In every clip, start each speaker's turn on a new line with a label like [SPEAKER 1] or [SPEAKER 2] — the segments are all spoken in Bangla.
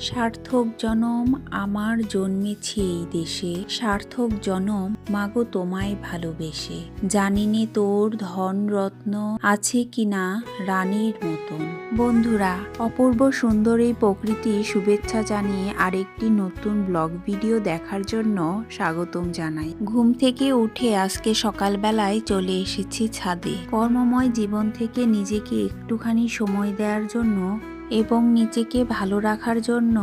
[SPEAKER 1] সার্থক জনম আমার জন্মেছে এই দেশে। সার্থক জনম মাগো তোমায় ভালোবেসে। জানিনে তোর ধন রত্ন আছে কিনা রানীর মতন। বন্ধুরা, অপূর্ব সুন্দর এই প্রকৃতি শুভেচ্ছা জানিয়ে আরেকটি নতুন ব্লগ ভিডিও দেখার জন্য স্বাগতম জানাই। ঘুম থেকে উঠে আজকে সকালবেলায় চলে এসেছি ছাদে। কর্মময় জীবন থেকে নিজেকে একটুখানি সময় দেওয়ার জন্য এবং নিজেকে ভালো রাখার জন্য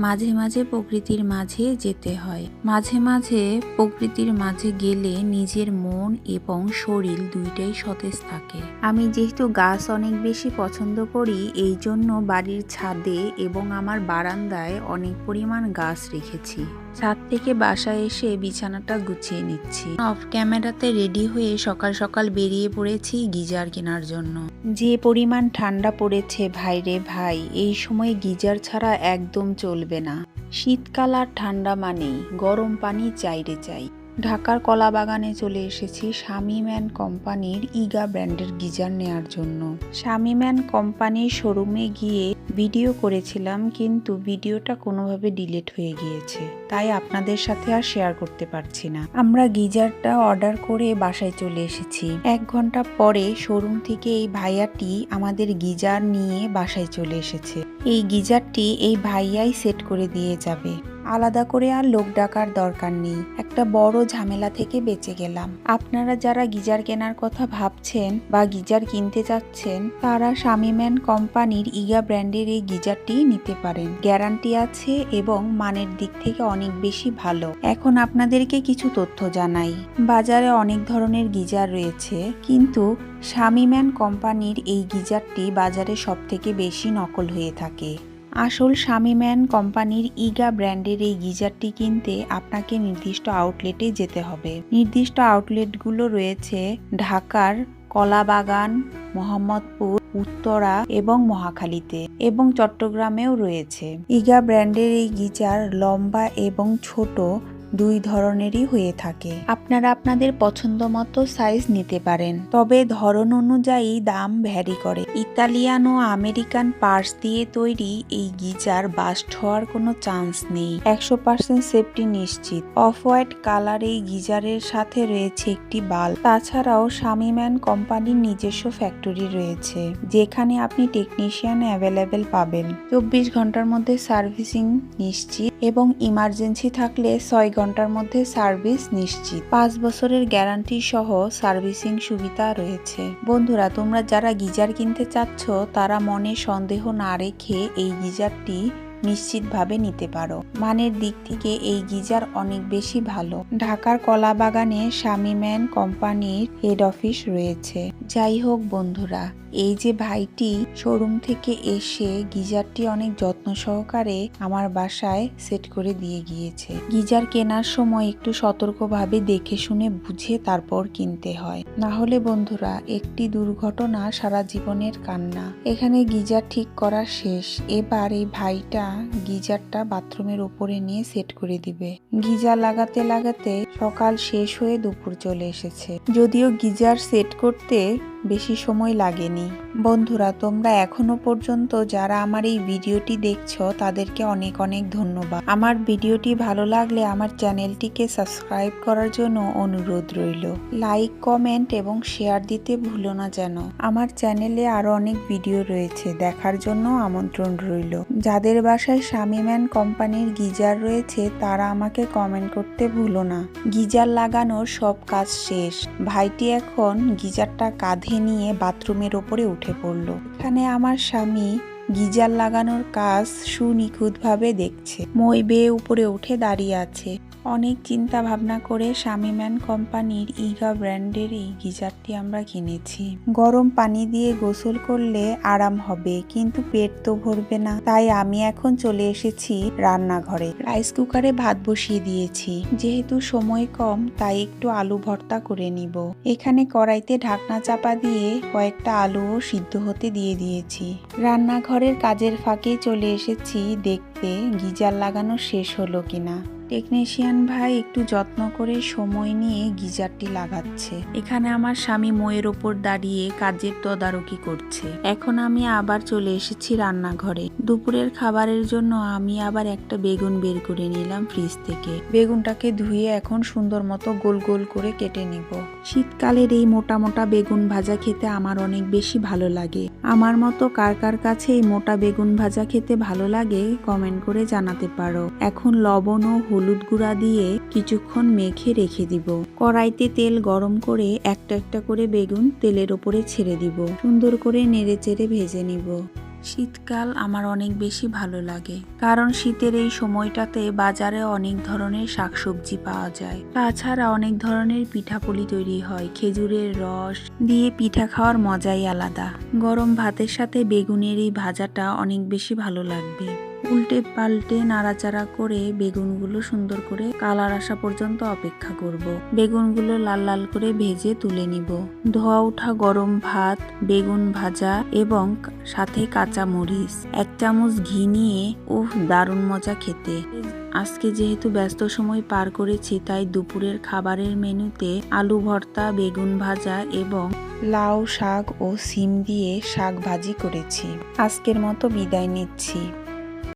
[SPEAKER 1] মাঝে মাঝে প্রকৃতির মাঝে যেতে হয়। মাঝে মাঝে প্রকৃতির মাঝে গেলে নিজের মন এবং শরীর দুইটাই সতেজ থাকে। আমি যেহেতু গাছ অনেক বেশি পছন্দ করি, এই জন্য বাড়ির ছাদে এবং আমার বারান্দায় অনেক পরিমাণ গাছ রেখেছি। ছাদ থেকে বাসায় এসে বিছানাটা গুছিয়ে নিচ্ছি। অফ ক্যামেরাতে রেডি হয়ে সকাল সকাল বেরিয়ে পড়েছি গিজার কেনার জন্য। যে পরিমাণ ঠান্ডা পড়েছে, ভাইরে ভাই, এই সময় গিজার ছাড়া একদম চলবে না। শীতকাল আর ঠান্ডা মানেই গরম পানি চাইরে চাই। ঢাকার কলা বাগানে চলে এসেছি শামিম্যান কোম্পানির ইগা ব্র্যান্ডের গিজার নেয়ার জন্য। শামিম্যান কোম্পানির শোরুমে গিয়ে ভিডিও করেছিলাম, কিন্তু ভিডিওটা কোনোভাবে ডিলিট হয়ে গিয়েছে। তাই আপনাদের সাথে আর শেয়ার করতে পারছি না। আমরা গিজারটা অর্ডার করে বাসায় চলে এসেছি। এক ঘণ্টা পরে শোরুম থেকে এই ভাইয়াটি আমাদের গিজার নিয়ে বাসায় চলে এসেছে। এই গিজারটি এই ভাইয়াই সেট করে দিয়ে যাবে। আলাদা করে আর লোক ডাকার দরকার নেই। একটা বড় ঝামেলা থেকে বেঁচে গেলাম। আপনারা যারা গিজার কেনার কথা ভাবছেন বা গিজার কিনতে চাচ্ছেন, তারা শামিম্যান কোম্পানির ইগা ব্র্যান্ডের এই গিজারটি নিতে পারেন। গ্যারান্টি আছে এবং মানের দিক থেকে অনেক বেশি ভালো। এখন আপনাদেরকে কিছু তথ্য জানাই। বাজারে অনেক ধরনের গিজার রয়েছে, কিন্তু শামিম্যান কোম্পানির এই গিজারটি বাজারে সব থেকে বেশি নকল হয়ে থাকে। আসল স্বামীম্যান কোম্পানির ইগা ব্র্যান্ডের এই গিজারটি কিনতে আপনাকে নির্দিষ্ট আউটলেটে যেতে হবে। নির্দিষ্ট আউটলেটগুলো রয়েছে ঢাকার কলাবাগান, মোহাম্মদপুর, উত্তরা এবং মহাখালীতে এবং চট্টগ্রামেও রয়েছে। ইগা ব্র্যান্ডের এই গিজার লম্বা এবং ছোট দুই ধরনেরই হয়ে থাকে। আপনারা আপনাদের পছন্দ মতো সাইজ নিতে পারেন। তবে ধরন অনুযায়ী দাম ভ্যারি করে। ইতালিয়ান ও আমেরিকান পার্স দিয়ে তৈরি এই গিজার বাস্ট হওয়ার কোনো চান্স নেই। একশো পার্সেন্ট সেফটি নিশ্চিত। অফ হোয়াইট কালার এই গিজারের সাথে রয়েছে একটি বাল্ব তাছাড়াও শামিম্যান কোম্পানির নিজস্ব ফ্যাক্টরি রয়েছে, যেখানে আপনি টেকনিশিয়ান অ্যাভেলেবেল পাবেন। চব্বিশ ঘণ্টার মধ্যে সার্ভিসিং নিশ্চিত এবং ইমার্জেন্সি থাকলে ছয় ঘণ্টার মধ্যে সার্ভিস নিশ্চিত। পাঁচ বছরের গ্যারান্টি সহ সার্ভিসিং সুবিধা রয়েছে। বন্ধুরা, তোমরা যারা গিজার কিনতে চাচ্ছ, তারা মনে সন্দেহ না রেখে এই গিজারটি নিশ্চিতভাবে নিতে পারো। মানের দিক থেকে এই গিজার অনেক বেশি ভালো। ঢাকার কলা বাগানে শামিম্যান কোম্পানির হেড অফিস রয়েছে। যাই হোক বন্ধুরা, এই যে ভাইটি শোরুম থেকে এসে গিজারটি অনেক যত্ন সহকারে আমার বাসায় সেট করে দিয়ে গিয়েছে। গিজার কেনার সময় একটু সতর্কভাবে দেখে শুনে বুঝে তারপর কিনতে হয়। না হলে বন্ধুরা, একটি দুর্ঘটনা সারা জীবনের কান্না। এখানে গিজার ঠিক করা শেষ। এবার এই ভাইটা গিজারটা বাথরুমের উপরে নিয়ে সেট করে দিবে। গিজার লাগাতে লাগাতে সকাল শেষ হয়ে দুপুর চলে এসেছে। যদিও গিজার সেট করতে বেশি সময় লাগেনি। বন্ধুরা, তোমরা এখনও পর্যন্ত যারা আমার এই ভিডিওটি দেখছ, তাদেরকে অনেক অনেক ধন্যবাদ। আমার ভিডিওটি ভালো লাগলে আমার চ্যানেলটিকে সাবস্ক্রাইব করার জন্য অনুরোধ রইল। লাইক, কমেন্ট এবং শেয়ার দিতে ভুলো না যেন। আমার চ্যানেলে আরও অনেক ভিডিও রয়েছে, দেখার জন্য আমন্ত্রণ রইল। যাদের বাসায় শামিম্যান কোম্পানির গিজার রয়েছে, তারা আমাকে কমেন্ট করতে ভুলো না। গিজার লাগানোর সব কাজ শেষ। ভাইটি এখন গিজারটা কাঁধে কাঁধে নিয়ে বাথরুমের ওপরে উঠে পড়ল। এখানে আমার স্বামী গিজার লাগানোর কাজ সুনিখুঁতভাবে দেখছে। মই বেয়ে উপরে উঠে দাঁড়িয়ে আছে। অনেক চিন্তা ভাবনা করে শামিম্যান কোম্পানির ইগা ব্র্যান্ডের এই গিজারটি আমরা কিনেছি। গরম পানি দিয়ে গোসল করলে আরাম হবে, কিন্তু পেট তো ভরবে না। তাই আমি এখন চলে এসেছি রান্নাঘরে। রাইস কুকারে ভাত বসিয়ে দিয়েছি। যেহেতু সময় কম, তাই একটু আলু ভর্তা করে নিব। এখানে কড়াইতে ঢাকনা চাপা দিয়ে কয়েকটা আলুও সিদ্ধ হতে দিয়ে দিয়েছি। রান্নাঘরের কাজের ফাঁকে চলে এসেছি দেখতে বাড়িতে গিজার লাগানো শেষ হলো কিনা? টেকনিশিয়ান ভাই একটু যত্ন করে সময় নিয়ে গিজারটি লাগাচ্ছে। এখানে আমার স্বামী ময়ের ওপর দাঁড়িয়ে কাজের তদারকি করছে। এখন আমি আবার চলে এসেছি রান্নাঘরে। দুপুরের খাবারের জন্য আমি আবার একটা বেগুন বের করে নিলাম ফ্রিজ থেকে। বেগুনটাকে ধুয়ে এখন সুন্দর মতো গোল গোল করে কেটে নিব। শীতকালের এই মোটা মোটা বেগুন ভাজা খেতে আমার অনেক বেশি ভালো লাগে। আমার মতো কার কার কাছে এই মোটা বেগুন ভাজা খেতে ভালো লাগে কমেন্ট করে জানাতে পারো। এখন লবণ ও হলুদ গুঁড়া দিয়ে কিছুক্ষণ মেখে রেখে দিব। কড়াইতে তেল গরম করে একটা একটা করে বেগুন তেলের ওপরে ছেড়ে দিব। সুন্দর করে নেড়ে চেড়ে ভেজে নিব। শীতকাল আমার অনেক বেশি ভালো লাগে, কারণ শীতের এই সময়টাতে বাজারে অনেক ধরনের শাকসবজি পাওয়া যায়। তাছাড়া অনেক ধরনের পিঠাপুলি তৈরি হয়, খেজুরের রস দিয়ে পিঠা খাওয়ার মজাই আলাদা। গরম ভাতের সাথে বেগুনের এই ভাজাটা অনেক বেশি ভালো লাগবে। উল্টে পাল্টে নাড়াচাড়া করে বেগুনগুলো সুন্দর করে কালার আসা পর্যন্ত অপেক্ষা করব। বেগুনগুলো লাল লাল করে ভেজে তুলে নিব। ধোয়া ওঠা গরম ভাত, বেগুন ভাজা এবং সাথে কাঁচা মরিচ এক চামচ ঘি নিয়ে উহ দারুণ মজা খেতে। আজকে যেহেতু ব্যস্ত সময় পার করেছি, তাই দুপুরের খাবারের মেনুতে আলু ভর্তা, বেগুন ভাজা এবং লাউ শাক ও সিম দিয়ে শাক ভাজি করেছি। আজকের মতো বিদায় নিচ্ছি।